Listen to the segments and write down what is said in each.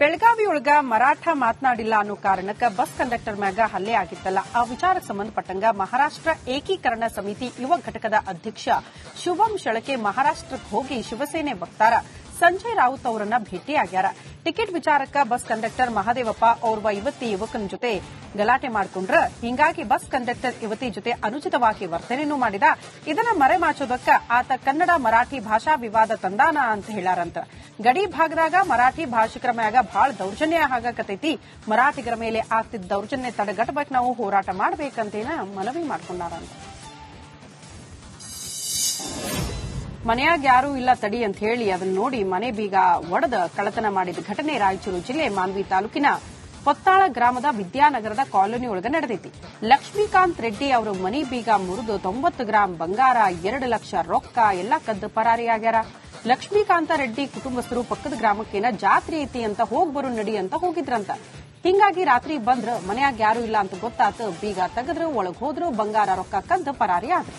ಬೆಳಗಾವಿಯೊಳಗ ಮರಾಠ ಮಾತನಾಡಿಲ್ಲ ಅನ್ನೋ ಕಾರಣಕ್ಕ bus conductor ಮ್ಯಾಗ ಹಲ್ಲೆ ಆಗಿತ್ತಲ್ಲ. ಆ ವಿಚಾರಕ್ಕೆ ಸಂಬಂಧಪಟ್ಟಂಗ ಮಹಾರಾಷ್ಟ್ರ ಏಕೀಕರಣ ಸಮಿತಿ ಯುವ ಘಟಕದ ಅಧ್ಯಕ್ಷ ಶುಭಂ ಶಳಕೆ ಮಹಾರಾಷ್ಟ್ರಕ್ಕೆ ಹೋಗಿ ಶಿವಸೇನೆ ವಕ್ತಾರ. ಸಂಜಯ್ ರಾವತ್ ಅವರನ್ನ ಭೇಟಿಯಾಗ್ಯಾರ. ಟಿಕೆಟ್ ವಿಚಾರಕ್ಕ ಬಸ್ ಕಂಡಕ್ಟರ್ ಮಹಾದೇವಪ್ಪ ಓರ್ವ ಯುವತಿ ಯುವಕನ ಜೊತೆ ಗಲಾಟೆ ಮಾಡಿಕೊಂಡ್ರ. ಹಿಂಗಾಗಿ ಬಸ್ ಕಂಡಕ್ಟರ್ ಯುವತಿ ಜೊತೆ ಅನುಚಿತವಾಗಿ ವರ್ತನೆನೂ ಮಾಡಿದ. ಇದನ್ನ ಮರೆಮಾಚೋದಕ್ಕ ಆತ ಕನ್ನಡ ಮರಾಠಿ ಭಾಷಾ ವಿವಾದ ತಂದಾನ ಅಂತ ಹೇಳಾರಂತ. ಗಡಿ ಭಾಗದಾಗ ಮರಾಠಿ ಭಾಷಿಕರ ಮ್ಯಾಗ ಬಹಳ ದೌರ್ಜನ್ಯ ಆಗಕತೈತಿ. ಮರಾಠಿಗರ ಮೇಲೆ ಆಗ್ತಿದ್ದ ದೌರ್ಜನ್ಯ ತಡೆಗಟ್ಟಬೇಕು ನಾವು ಹೋರಾಟ ಮಾಡಬೇಕಂತೇನ ಮನವಿ ಮಾಡ್ಕೊಂಡಾರಂತ. ಮನೆಯಾಗ ಯಾರೂ ಇಲ್ಲ ತಡಿ ಅಂತ ಹೇಳಿ ಅದನ್ನ ನೋಡಿ ಮನೆ ಬೀಗ ಒಡೆದ ಕಳ್ಳತನ ಮಾಡಿದ ಘಟನೆ ರಾಯಚೂರು ಜಿಲ್ಲೆ ಮಾನ್ವಿ ತಾಲೂಕಿನ ಪೊತ್ತಾಳ ಗ್ರಾಮದ ವಿದ್ಯಾನಗರದ ಕಾಲೋನಿ ಒಳಗ ನಡೆದೈತಿ ಲಕ್ಷ್ಮೀಕಾಂತ್ ರೆಡ್ಡಿ ಅವರು ಮನೆ ಬೀಗ ಮುರಿದು ತೊಂಬತ್ತು ಗ್ರಾಂ ಬಂಗಾರ, ಎರಡು ಲಕ್ಷ ರೊಕ್ಕ, ಎಲ್ಲ ಕದ್ದು ಪರಾರಿಯಾಗ್ಯಾರ ಲಕ್ಷ್ಮೀಕಾಂತ ರೆಡ್ಡಿ ಕುಟುಂಬಸ್ಥರು ಪಕ್ಕದ ಗ್ರಾಮಕ್ಕೇನ ಜಾತ್ರೆ ಐತಿ ಅಂತ ಹೋಗ್ ಬರು ನಡಿ ಅಂತ ಹೋಗಿದ್ರಂತ. ಹಿಂಗಾಗಿ ರಾತ್ರಿ ಬಂದ್ರ ಮನೆಯಾಗ ಯಾರು ಇಲ್ಲ ಅಂತ ಗೊತ್ತಾತ. ಬೀಗ ತೆಗೆದ್ರು, ಒಳಗ್ ಹೋದ್ರು, ಬಂಗಾರ, ರೊಕ್ಕ, ಕದ್ದು ಪರಾರಿ ಆದ್ರು.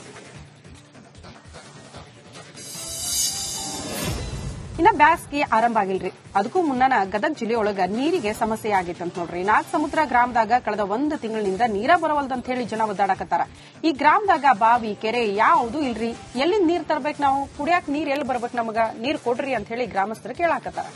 ಬ್ಯಾಸ್ಗೆ ಆರಂಭ ಆಗಿಲ್ರಿ. ಅದಕ್ಕೂ ಮುನ್ನನ ಗದಗ ಜಿಲ್ಲೆಯೊಳಗ ನೀರಿಗೆ ಸಮಸ್ಯೆ ಆಗಿತ್ತಂತ ನೋಡ್ರಿ. ನಾಗ್ ಸಮುದ್ರ ಗ್ರಾಮದಾಗ ಕಳೆದ ಒಂದು ತಿಂಗಳಿನಿಂದ ನೀರ ಬರವಲ್ದಂತ ಹೇಳಿ ಜನ ಒದ್ದಾಡಕತ್ತಾರ. ಈ ಗ್ರಾಮದಾಗ ಬಾವಿ, ಕೆರೆ ಯಾವುದು ಇಲ್ರಿ. ಎಲ್ಲಿಂದ ನೀರ್ ತರ್ಬೇಕು ನಾವು? ಕುಡಿಯಾಕ ನೀರ್ ಎಲ್ಲಿ ಬರ್ಬೇಕು ನಮಗ? ನೀರ್ ಕೊಡ್ರಿ ಅಂತ ಹೇಳಿ ಗ್ರಾಮಸ್ಥರು ಕೇಳಾಕತ್ತಾರ.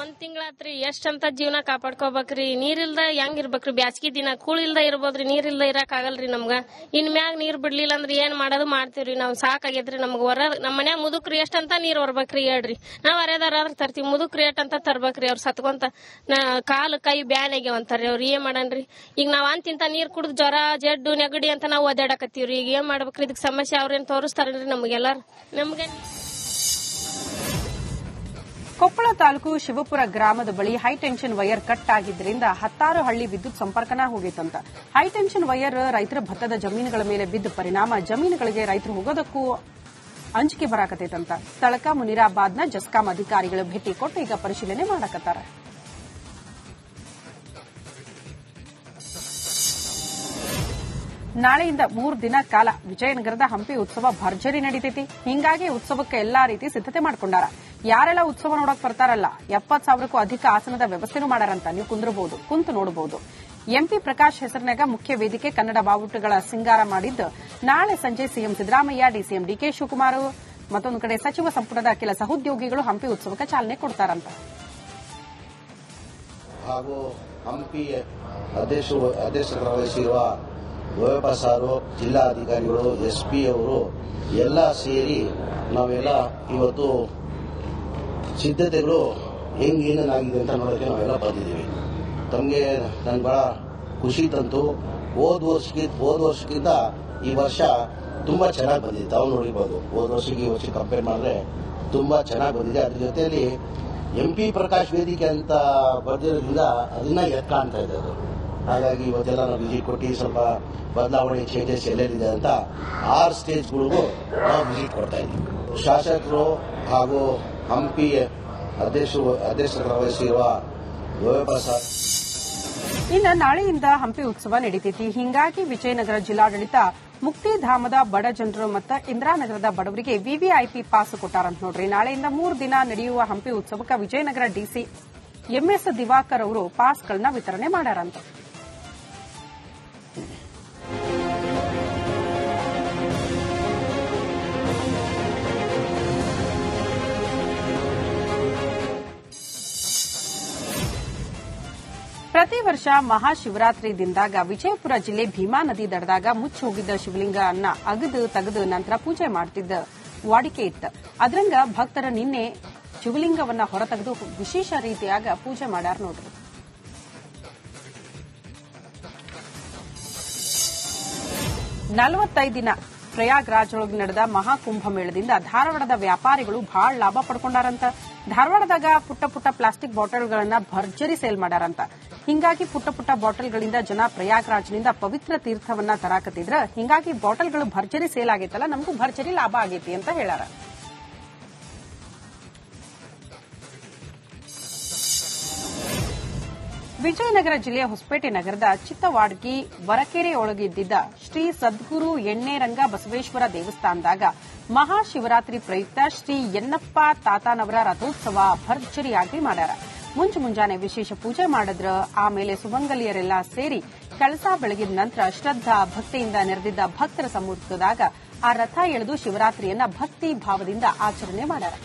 ಒಂದ್ ತಿಂಗಳಾತ್ರಿ ಎಷ್ಟ್ ಅಂತ ಜೀವನ ಕಾಪಾಡ್ಕೋಬೇಕ್ರಿ? ನೀರಿಲ್ದ ಹೆಂಗ್ ಇರ್ಬೇಕ್ರಿ? ಬ್ಯಾಸ್ಗಿ ದಿನ ಕೂಳಿಲ್ದ ಇರ್ಬೋದ್ರಿ ನೀರಿಲ್ದ ಇರಾಕ್ ಆಗಲ್ರಿ ನಮ್ಗ. ಇನ್ ಮ್ಯಾಗ ನೀರ್ ಬಿಡ್ಲಿಲ್ಲ ಅಂದ್ರೆ ಏನ್ ಮಾಡೋದು ಮಾಡ್ತೀವ್ರಿ? ನಾವ್ ಸಾಕಾಗ್ಯದ್ರಿ ನಮ್ಗ ಹೊರ ನಮ್ ಮನ್ಯಾಗ ಮುದುಕ್ರಿ ಎಷ್ಟ್ ಅಂತ ನೀರ್ ಹೊರ್ಬೇಕ್ರಿ ಹೇಳ್ರಿ. ನಾವ್ ಅರೆದಾರಾದ್ರ ತರ್ತೀವಿ. ಮುದುಕ್ರಿ ಅಂತ ತರ್ಬೇಕ್ರಿ? ಅವ್ರ ಸತ್ಕೊಂತ, ನಾ, ಕಾಲು, ಕೈ, ಬ್ಯಾನ್ ಆಗ್ಯಾವಂತಾರ್ರಿ ಅವ್ರ. ಏನ್ ಮಾಡನ್ರಿ? ಈಗ ನಾವ್ ಅಂತಿಂತ ನೀರ್ ಕುಡ್ದು ಜ್ವರ, ಜಡ್ಡು, ನೆಗಡಿ ಅಂತ ನಾವ್ ಓದಾಡಕತ್ತೀವ್ರಿ ಈಗ ಏನ್ ಮಾಡ್ಬೇಕ್ರಿ? ಇದಕ್ ಸಮಸ್ಯೆ ಅವ್ರೇನ್ ತೋರಿಸ್ತಾರಲ್ರಿ ನಮ್ಗೆಲ್ಲಾರ? ನಮ್ಗೆ ಕೊಪ್ಪಳ ತಾಲೂಕು ಶಿವಪುರ ಗ್ರಾಮದ ಬಳಿ ಹೈಟೆನ್ಷನ್ ವೈರ್ ಕಟ್ ಆಗಿದ್ದರಿಂದ ಹತ್ತಾರು ಹಳ್ಳಿ ವಿದ್ಯುತ್ ಸಂಪರ್ಕನ ಹೋಗಿತ್ತಂತ. ಹೈಟೆನ್ಷನ್ ವೈರ್ ರೈತರ ಭತ್ತದ ಜಮೀನುಗಳ ಮೇಲೆ ಬಿದ್ದ ಪರಿಣಾಮ ಜಮೀನುಗಳಿಗೆ ರೈತರು ಹೋಗೋದಕ್ಕೂ ಅಂಜಿಕೆ ಬರಾಕತೈತಂತ ಸ್ಥಳಕ ಮುನಿರಾಬಾದ್ನ ಜಸ್ಕಾಂ ಅಧಿಕಾರಿಗಳು ಭೇಟಿ ಕೊಟ್ಟು ಈಗ ಪರಿಶೀಲನೆ ಮಾಡಕತ್ತಾರ. ನಾಳೆಯಿಂದ ಮೂರು ದಿನ ಕಾಲ ವಿಜಯನಗರದ ಹಂಪಿ ಉತ್ಸವ ಭರ್ಜರಿ ನಡೀತೈತಿ. ಹಿಂಗಾಗಿ ಉತ್ಸವಕ್ಕೆ ಎಲ್ಲಾ ರೀತಿ ಸಿದ್ದತೆ ಮಾಡ್ಕೊಂಡಾರ. ಯಾರೆಲ್ಲ ಉತ್ಸವ ನೋಡಕ್ ಬರ್ತಾರಲ್ಲ ಎಪ್ಪತ್ ಸಾವಿರಕ್ಕೂ ಅಧಿಕ ಆಸನದ ವ್ಯವಸ್ಥೆನೂ ಮಾಡಾರಂತ ನೀವು ಕುಂದ್ರಬಹುದು, ಕುಂತು ನೋಡಬಹುದು. ಎಂಪಿ ಪ್ರಕಾಶ್ ಹೆಸರಿನಾಗ ಮುಖ್ಯ ವೇದಿಕೆ ಕನ್ನಡ ಬಾವುಟಗಳ ಸಿಂಗಾರ ಮಾಡಿದ್ದು, ನಾಳೆ ಸಂಜೆ CM Siddaramaiah, DCM DK Shivakumar, ಮತ್ತೊಂದು ಕಡೆ ಸಚಿವ ಸಂಪುಟದ ಕೆಲ ಸಹೋದ್ಯೋಗಿಗಳು ಹಂಪಿ ಉತ್ಸವಕ್ಕೆ ಚಾಲನೆ ಕೊಡ್ತಾರಂತ. ಹಾಗೂ ಹಂಪಿ ಸಾರು, ಜಿಲ್ಲಾಧಿಕಾರಿಗಳು ಎಸ್ಪಿ ಅವರು ಎಲ್ಲ ಸೇರಿ ನಾವೆಲ್ಲ ಇವತ್ತು ಸಿದ್ಧತೆಗಳು ಹೆಂಗೆ ಏನೇನಾಗಿದೆ ಅಂತ ನೋಡೋಕೆ ನಾವೆಲ್ಲ ಬಂದಿದ್ದೀವಿ. ತಮಗೆ ನನ್ಗೆ ಬಹಳ ಖುಷಿ ತಂತು. ಹೋದ ವರ್ಷಕ್ಕಿಂತ ಹೋದ ವರ್ಷಕ್ಕಿಂತ ಈ ವರ್ಷ ತುಂಬಾ ಚೆನ್ನಾಗಿ ಬಂದಿದೆ. ತಾವು ನೋಡಿರ್ಬೋದು ಹೋದ ವರ್ಷಕ್ಕೆ ಈ ವರ್ಷಕ್ಕೆ ಕಂಪೇರ್ ಮಾಡಿದ್ರೆ ತುಂಬಾ ಚೆನ್ನಾಗಿ ಬಂದಿದೆ. ಅದ್ರ ಜೊತೆಯಲ್ಲಿ ಎಂ ಪಿ ಪ್ರಕಾಶ್ ವೇದಿಕೆ ಅಂತ ಬರ್ದಿರೋದ್ರಿಂದ ಅದನ್ನ ಎತ್ ಕಾಣ್ತಾ ಇದೆ ಅದು. ಹಾಗಾಗಿ ಇವತ್ತೆಲ್ಲ ನಾವು ವಿಸಿಟ್ ಕೊಟ್ಟು ಸ್ವಲ್ಪ ಬದಲಾವಣೆ ಚೇಂಜಸ್ ಎಲ್ಲೆಲ್ಲಿದೆ ಅಂತ ಆರು ಸ್ಟೇಜ್ಗಳಿಗೂ ನಾವು ವಿಸಿಟ್ ಕೊಡ್ತಾ ಇದ್ದೀವಿ. ಶಾಸಕರು ಹಾಗೂ ಹಂಪಿ ಅಧ್ಯಕ್ಷ ಅಧ್ಯಕ್ಷರ ವಹಿಸಿರುವ ಇನ್ನು ನಾಳೆಯಿಂದ ಹಂಪಿ ಉತ್ಸವ ನಡೀತೈತಿ. ಹಿಂಗಾಗಿ ವಿಜಯನಗರ ಜಿಲ್ಲಾಡಳಿತ ಮುಕ್ತಿಧಾಮದ ಬಡ ಜನರು ಮತ್ತು ಇಂದಿರಾನಗರದ ಬಡವರಿಗೆ ವಿವಿಐಪಿ ಪಾಸ್ ಕೊಟ್ಟಾರಂತ ನೋಡ್ರಿ. ನಾಳೆಯಿಂದ ಮೂರು ದಿನ ನಡೆಯುವ ಹಂಪಿ ಉತ್ಸವಕ್ಕೆ ವಿಜಯನಗರ ಡಿಸಿ ಎಂಎಸ್ ದಿವಾಕರ್ ಅವರು ಪಾಸ್ಗಳನ್ನ ವಿತರಣೆ ಮಾಡ್ಯಾರಂತ ಪ್ರತಿ ವರ್ಷ ಮಹಾಶಿವರಾತ್ರಿ ದಿನದಾಗ ವಿಜಯಪುರ ಜಿಲ್ಲೆ ಭೀಮಾ ನದಿ ದಡದಾಗ ಮುಚ್ಚಿ ಹೋಗಿದ್ದ ಶಿವಲಿಂಗನ್ನ ಅಗದು ತೆಗೆದು ನಂತರ ಪೂಜೆ ಮಾಡ್ತಿದ್ದ ವಾಡಿಕೆ ಇತ್ತು. ಅದ್ರಂಗ ಭಕ್ತರ ನಿನ್ನೆ ಶಿವಲಿಂಗವನ್ನ ಹೊರತೆಗೆದು ವಿಶೇಷ ರೀತಿಯಾಗ ಪೂಜೆ ಮಾಡ್ಯಾರ ನೋಡ್ರಿ. ನಲವತ್ತೈದು ದಿನ ಪ್ರಯಾಗ್ರಾಜ್ ಒಳಗೆ ನಡೆದ ಮಹಾಕುಂಭ ಮೇಳದಿಂದ ಧಾರವಾಡದ ವ್ಯಾಪಾರಿಗಳು ಬಹಳ ಲಾಭ ಪಡ್ಕೊಂಡಾರಂತ. ಧಾರವಾಡದಾಗ ಪುಟ್ಟ ಪುಟ್ಟ ಪ್ಲಾಸ್ಟಿಕ್ ಬಾಟಲ್ಗಳನ್ನ ಭರ್ಜರಿ ಸೇಲ್ ಮಾಡ್ಯಾರಂತ. ಹಿಂಗಾಗಿ ಪುಟ್ಟ ಪುಟ್ಟ ಬಾಟಲ್ಗಳಿಂದ ಜನ ಪ್ರಯಾಗ್ರಾಜ್ನಿಂದ ಪವಿತ್ರ ತೀರ್ಥವನ್ನ ತರಾಕತ್ತಿದ್ರ, ಹಿಂಗಾಗಿ ಬಾಟಲ್ಗಳು ಭರ್ಜರಿ ಸೇಲ್ ಆಗೈತಲ್ಲ, ನಮಗೂ ಭರ್ಜರಿ ಲಾಭ ಆಗೈತಿ ಅಂತ ಹೇಳಾರ ವಿಜಯನಗರ ಜಿಲ್ಲೆಯ ಹೊಸಪೇಟೆ ನಗರದ ಚಿತ್ತವಾಡ್ಗಿ ವರಕೆರೆ ಒಳಗಿದ್ದ ಶ್ರೀ ಸದ್ಗುರು ಎಣ್ಣೆರಂಗ ಬಸವೇಶ್ವರ ದೇವಸ್ಥಾನದಾಗ ಮಹಾಶಿವರಾತ್ರಿ ಪ್ರಯುಕ್ತ ಶ್ರೀ ಯನ್ನಪ್ಪ ತಾತಾನವರ ರಥೋತ್ಸವ ಭರ್ಜರಿಯಾಗಿ ಮಾಡ್ಯಾರ. ಮುಂಜು ಮುಂಜಾನೆ ವಿಶೇಷ ಪೂಜೆ ಮಾಡಿದ್ರ ಆಮೇಲೆ ಸುಮಂಗಲಿಯರೆಲ್ಲ ಸೇರಿ ಕಳಸ ಬೆಳಗಿದ ನಂತರ ಶ್ರದ್ಧಾ ಭಕ್ತಿಯಿಂದ ನೆರೆದಿದ್ದ ಭಕ್ತರ ಸಮ್ಮುಖದಾಗ ಆ ರಥ ಎಳೆದು ಶಿವರಾತ್ರಿಯನ್ನ ಭಕ್ತಿ ಭಾವದಿಂದ ಆಚರಣೆ ಮಾಡ್ಯಾರ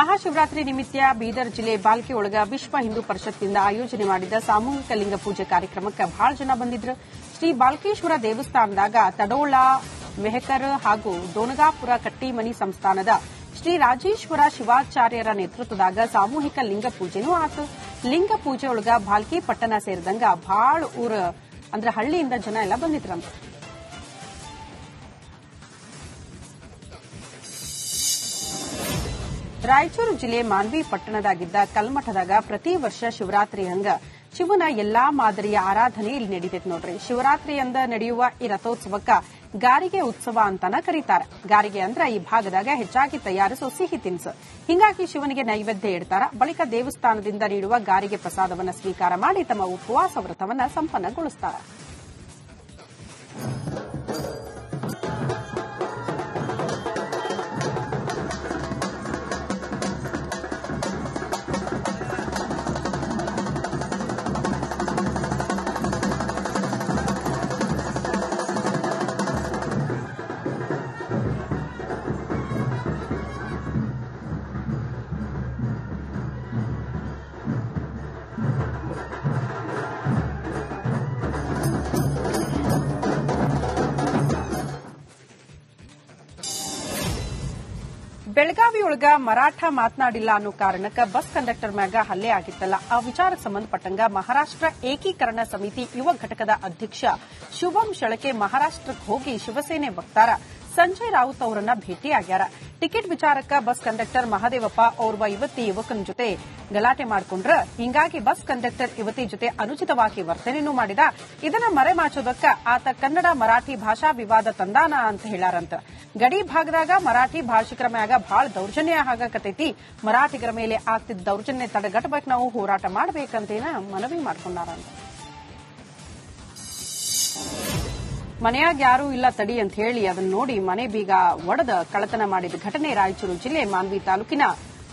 ಮಹಾಶಿವರಾತ್ರಿ ನಿಮಿತ್ತ ಬೀದರ್ ಜಿಲ್ಲೆ ಬಾಲ್ಕಿ ಒಳಗ ವಿಶ್ವ ಹಿಂದೂ ಪರಿಷತ್ತಿನಿಂದ ಆಯೋಜನೆ ಮಾಡಿದ ಸಾಮೂಹಿಕ ಲಿಂಗ ಪೂಜೆ ಕಾರ್ಯಕ್ರಮಕ್ಕೆ ಬಹಳ ಜನ ಬಂದಿದ್ರು. ಶ್ರೀ ಬಾಲ್ಕೇಶ್ವರ ದೇವಸ್ಥಾನದಾಗ ತಡೋಳ, ಮೆಹಕರ್ ಹಾಗೂ ದೋನಗಾಪುರ ಕಟ್ಟಿಮನಿ ಸಂಸ್ಥಾನದ ಶ್ರೀ ರಾಜೇಶ್ವರ ಶಿವಾಚಾರ್ಯರ ನೇತೃತ್ವದಾಗ ಸಾಮೂಹಿಕ ಲಿಂಗ ಪೂಜೆನೂ ಆತು. ಲಿಂಗ ಪೂಜೆಯೊಳಗ ಬಾಲ್ಕಿ ಪಟ್ಟಣ ಸೇರಿದಂಗ ಬಹಳ ಊರ, ಅಂದ್ರೆ ಹಳ್ಳಿಯಿಂದ ಜನ ಎಲ್ಲ ಬಂದಿದ್ರಂತ. ರಾಯಚೂರು ಜಿಲ್ಲೆ ಮಾನ್ವಿ ಪಟ್ಟಣದಾಗಿದ್ದ ಕಲ್ಮಠದಾಗ ಪ್ರತಿ ವರ್ಷ ಶಿವರಾತ್ರಿ ಹಂಗ ಶಿವನ ಎಲ್ಲಾ ಮಾದರಿಯ ಆರಾಧನೆ ಇಲ್ಲಿ ನಡೀತೈತಿ ನೋಡ್ರಿ. ಶಿವರಾತ್ರಿಯಂದ ನಡೆಯುವ ಈ ರಥೋತ್ಸವಕ್ಕ ಗಾರಿಗೆ ಉತ್ಸವ ಅಂತಾನ ಕರೀತಾರೆ. ಗಾರಿಗೆ ಅಂದ್ರ ಈ ಭಾಗದಾಗ ಹೆಚ್ಚಾಗಿ ತಯಾರಿಸೋ ಸಿಹಿ ತಿನಿಸು. ಹಿಂಗಾಗಿ ಶಿವನಿಗೆ ನೈವೇದ್ಯ ಇಡ್ತಾರ. ಬಳಿಕ ದೇವಸ್ಥಾನದಿಂದ ನೀಡುವ ಗಾರಿಗೆ ಪ್ರಸಾದವನ್ನ ಸ್ವೀಕಾರ ಮಾಡಿ ತಮ್ಮ ಉಪವಾಸ ವ್ರತವನ್ನ ಸಂಪನ್ನಗೊಳಿಸ್ತಾರ. ಬೆಳಗಾವಿಯೊಳಗ ಮರಾಠ ಮಾತನಾಡಿಲ್ಲ ಅನ್ನೋ ಕಾರಣಕ್ಕ ಬಸ್ ಕಂಡಕ್ಟರ್ ಮ್ಯಾಗ ಹಲ್ಲೆ ಆಗಿತ್ತಲ್ಲ. ಆ ವಿಚಾರಕ್ಕೆ ಸಂಬಂಧಪಟ್ಟಂಗ ಮಹಾರಾಷ್ಟ್ರ ಏಕೀಕರಣ ಸಮಿತಿ ಯುವ ಘಟಕದ ಅಧ್ಯಕ್ಷ ಶುಭಂ ಶಳಕೆ ಮಹಾರಾಷ್ಟ್ರಕ್ಕೆ ಹೋಗಿ ಶಿವಸೇನೆ ವಕ್ತಾರ. ಸಂಜಯ್ ರಾವುತ್ ಅವರನ್ನ ಭೇಟಿಯಾಗ್ಯಾರ. ಟಿಕೆಟ್ ವಿಚಾರಕ್ಕ ಬಸ್ ಕಂಡಕ್ಟರ್ ಮಹಾದೇವಪ್ಪ ಓರ್ವ ಯುವತಿ, ಯುವಕನ ಜೊತೆ ಗಲಾಟೆ ಮಾಡಿಕೊಂಡ್ರ. ಹಿಂಗಾಗಿ ಬಸ್ ಕಂಡಕ್ಟರ್ ಯುವತಿ ಜೊತೆ ಅನುಚಿತವಾಗಿ ವರ್ತನೆನೂ ಮಾಡಿದ. ಇದನ್ನ ಮರೆಮಾಚೋದಕ್ಕ ಆತ ಕನ್ನಡ ಮರಾಠಿ ಭಾಷಾ ವಿವಾದ ತಂದಾನ ಅಂತ ಹೇಳಾರಂತ. ಗಡಿ ಭಾಗದಾಗ ಮರಾಠಿ ಭಾಷಿಕರ ಮ್ಯಾಗ ಬಹಳ ದೌರ್ಜನ್ಯ ಆಗಕತೈತಿ ಮರಾಠಿಗರ ಮೇಲೆ ಆಗ್ತಿದ್ದ ದೌರ್ಜನ್ಯ ತಡೆಗಟ್ಟಬೇಕು ನಾವು ಹೋರಾಟ ಮಾಡಬೇಕಂತೇನ ಮನವಿ ಮಾಡ್ಕೊಂಡಾರಂತ. ಮನೆಯಾಗ ಯಾರೂ ಇಲ್ಲ ತಡಿ ಅಂತ ಹೇಳಿ ಅದನ್ನ ನೋಡಿ ಮನೆ ಬೀಗ ಒಡೆದ ಕಳ್ಳತನ ಮಾಡಿದ ಘಟನೆ ರಾಯಚೂರು ಜಿಲ್ಲೆ ಮಾನ್ವಿ ತಾಲೂಕಿನ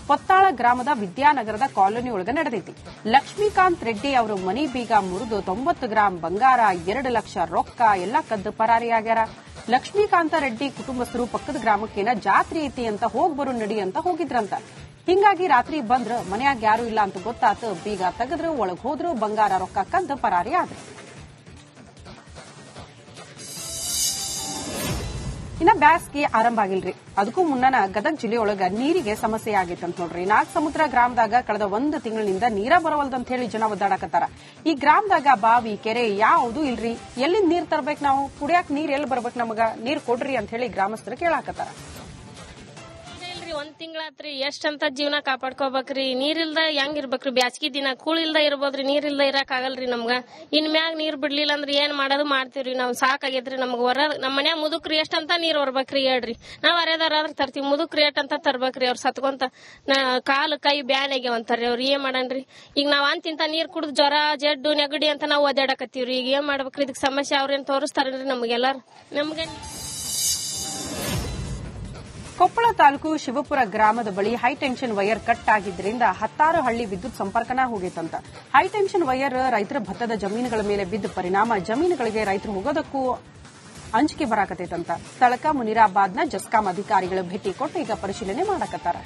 ಪೊತ್ತಾಳ ಗ್ರಾಮದ ವಿದ್ಯಾನಗರದ ಕಾಲೋನಿ ಒಳಗ ನಡೆದೈತಿ ಲಕ್ಷ್ಮೀಕಾಂತ್ ರೆಡ್ಡಿ ಅವರು ಮನೆ ಬೀಗ ಮುರಿದು ತೊಂಬತ್ತು ಗ್ರಾಂ ಬಂಗಾರ, ಎರಡು ಲಕ್ಷ ರೊಕ್ಕ, ಎಲ್ಲ ಕದ್ದು ಪರಾರಿಯಾಗ್ಯಾರ ಲಕ್ಷ್ಮೀಕಾಂತ ರೆಡ್ಡಿ ಕುಟುಂಬಸ್ಥರು ಪಕ್ಕದ ಗ್ರಾಮಕ್ಕೇನ ಜಾತ್ರೆ ಐತಿ ಅಂತ ಹೋಗ್ಬರು ನಡಿ ಅಂತ ಹೋಗಿದ್ರಂತ. ಹಿಂಗಾಗಿ ರಾತ್ರಿ ಬಂದ್ರ ಮನೆಯಾಗ ಯಾರು ಇಲ್ಲ ಅಂತ ಗೊತ್ತಾತ. ಬೀಗ ತೆಗೆದ್ರು, ಒಳಗ್ ಹೋದ್ರು, ಬಂಗಾರ, ರೊಕ್ಕ, ಕದ್ದು ಪರಾರಿ ಆದ್ರು. ಇನ್ನ ಬ್ಯಾಸ್ಗೆ ಆರಂಭ ಆಗಿಲ್ರಿ. ಅದಕ್ಕೂ ಮುನ್ನನ ಗದಗ ಜಿಲ್ಲೆಯೊಳಗ ನೀರಿಗೆ ಸಮಸ್ಯೆ ಆಗಿತ್ತಂತ ನೋಡ್ರಿ. ನಾಲ್ಕು ಸಮುದ್ರ ಗ್ರಾಮದಾಗ ಕಳೆದ ಒಂದು ತಿಂಗಳಿನಿಂದ ನೀರ ಬರವಲ್ದಂತ ಹೇಳಿ ಜನ ಒದ್ದಾಡಕತ್ತಾರ. ಈ ಗ್ರಾಮದಾಗ ಬಾವಿ, ಕೆರೆ ಯಾವುದು ಇಲ್ರಿ. ಎಲ್ಲಿಂದ ನೀರ್ ತರ್ಬೇಕು ನಾವು? ಕುಡಿಯಾಕ ನೀರ್ ಎಲ್ಲಿ ಬರ್ಬೇಕು ನಮಗ? ನೀರ್ ಕೊಡ್ರಿ ಅಂತ ಹೇಳಿ ಗ್ರಾಮಸ್ಥರು ಕೇಳಾಕತ್ತಾರ. ಒಂದ್ ತಿಂಗಳಾತ್ರಿ ಎಷ್ಟ್ ಅಂತ ಜೀವನ ಕಾಪಾಡ್ಕೋಬೇಕ್ರಿ? ನೀರಿಲ್ದ ಹೆಂಗ್ ಇರ್ಬೇಕ್ರಿ? ಬ್ಯಾಸ್ಗಿ ದಿನ ಕೂಳಿಲ್ದ ಇರ್ಬೋದ್ರಿ ನೀರಿಲ್ದ ಇರಕ್ ಆಗಲ್ರಿ ನಮ್ಗ. ಇನ್ ಮ್ಯಾಗ ನೀರ್ ಬಿಡ್ಲಿಲ್ಲ ಅಂದ್ರೆ ಏನ್ ಮಾಡೋದು ಮಾಡ್ತೀವ್ರಿ ನಾವ್? ಸಾಕಾಗೈತ್ರಿ ನಮ್ಗ ಹೊರ. ನಮ್ ಮನ್ಯಾಗ ಮುದುಕ್ರಿ ಎಷ್ಟ್ ಅಂತ ನೀರ್ ಹೊರ್ಬೇಕ್ರಿ ಹೇಳ್ರಿ. ನಾವ್ ಅರೆದಾರಾದ್ರೂ ತರ್ತೀವಿ. ಮುದುಕ್ರಿ ಅಂತ ತರ್ಬೇಕ್ರಿ ಅವ್ರ ಸತ್ಕೊಂತ. ನಾ ಕಾಲು, ಕೈ, ಬ್ಯಾನ್ ಆಗ್ಯಾವ ಅಂತಾರ್ರಿ ಅವ್ರ. ಏನ್ ಮಾಡನ್ರಿ? ಈಗ ನಾವ್ ಅಂತಿಂತ ನೀರ್ ಕುಡ್ದು ಜ್ವರ, ಜಡ್ಡು, ನೆಗಡಿ ಅಂತ ನಾವ್ ಓದಾಡಕತ್ತೀವ್ರಿ ಈಗ ಏನ್ ಮಾಡ್ಬೇಕ್ರಿ? ಇದಕ್ ಸಮಸ್ಯೆ ಅವ್ರೇನ್ ತೋರಿಸ್ತಾರನ್ರಿ ನಮ್ಗೆಲ್ಲಾರು? ನಮ್ಗೆ ಕೊಪ್ಪಳ ತಾಲೂಕು ಶಿವಪುರ ಗ್ರಾಮದ ಬಳಿ ಹೈಟೆನ್ಷನ್ ವೈರ್ ಕಟ್ ಆಗಿದ್ದರಿಂದ ಹತ್ತಾರು ಹಳ್ಳಿ ವಿದ್ಯುತ್ ಸಂಪರ್ಕನ ಹೋಗಿತ್ತಂತ. ಹೈಟೆನ್ಷನ್ ವೈರ್ ರೈತರ ಭತ್ತದ ಜಮೀನುಗಳ ಮೇಲೆ ಬಿದ್ದ ಪರಿಣಾಮ ಜಮೀನುಗಳಿಗೆ ರೈತರು ಹೋಗೋದಕ್ಕೂ ಅಂಜಿಕೆ ಬರಾಕತೈತಂತ ಸ್ಥಳಕ ಮುನಿರಾಬಾದ್ನ ಜಸ್ಕಾಂ ಅಧಿಕಾರಿಗಳು ಭೇಟಿ ಕೊಟ್ಟು ಈಗ ಪರಿಶೀಲನೆ ಮಾಡಕತ್ತಾರ.